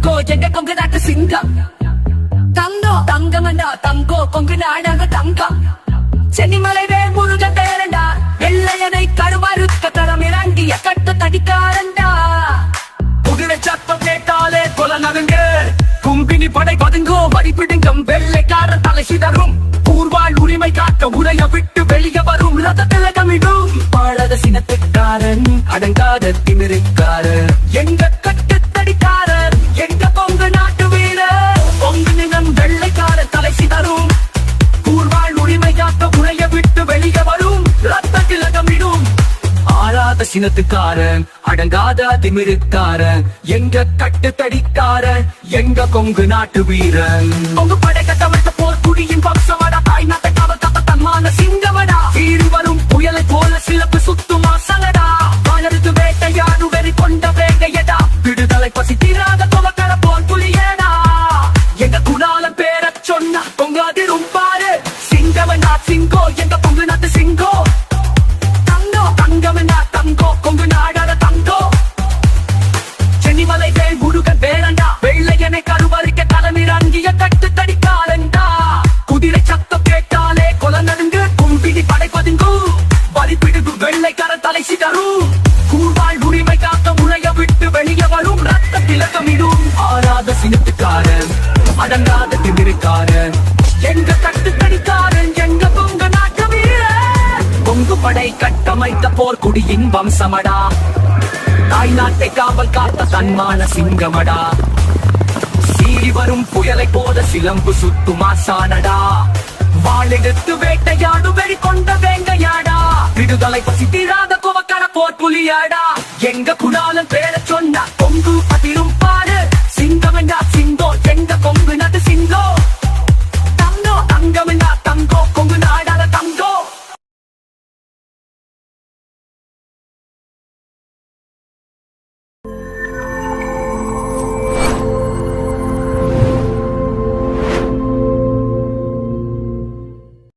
தங்கோ எங்க கொங்கு நாட்டு தங்கம் தங்கம் தங்கமண்டா தங்கோ கொங்கு நாடாக தங்கம் சென்னிமலை வேல் முழுக பேரண்டா வெள்ளையனை கருமறுக்க தரம் இறங்கிய கட்டு தடிக்காரண்டா புகழ சத்தம் கேட்டாலே கொல நடுங்க கும்பினி படை பதுங்கோ வடிப்பிடுங்கம் வெள்ளைக்கார தலை சிதறும் ஊர்வாழ் உரிமை காக்க உரைய விட்டு வெளியே வரும் ரத திலகமிடும் பாழத சினத்துக்காரன் அடங்காத திமிருக்காரன் சினத்துக்காரன் அடங்காத திமிருக்காரன் எங்க கட்டு தடிக்காரன் எங்க கொங்கு நாட்டு வீரன். கொங்கு படை தலைமிறங்கிய கட்டு தடிக்காலண்டா குதிரை சத்தம் கேட்டாலே கொல நடுங்கு. கும்பிடி படை பதுங்கு. பலிப்பிடுகு வெள்ளைக்கார தலை சிதறும் கூர்வாள் உரிமை காக்க முறைய விட்டு வெளியே வரும். ரத்த திலகமிடும் ஆறாத சினத்துக்காரன் அடங்காத திமிருக்காரன். எங்க கட்டு தடிக்காரன் எங்க பொங்க நாட்டு வீரன் பொங்கு படை கட்டமைத்த போர்க்குடியின் வம்சமடா தாய் நாட்டை காவல் காத்த தன்மான சிங்கமடா. நீடி வரும் புயலை போல சிலம்பு சுத்தும் ஆசானடா. வாழெடுத்து வேட்டையாடு வெறி கொண்ட வேங்கையாடா. விடுதலை பசி தீராத கோவக்கார போர் புலியாடா. எங்க குணாலும் பேர சொன்னா கொங்கு அதிரும் பாரு சிங்கமெண்டா சிங்கோ எங்க கொங்குனா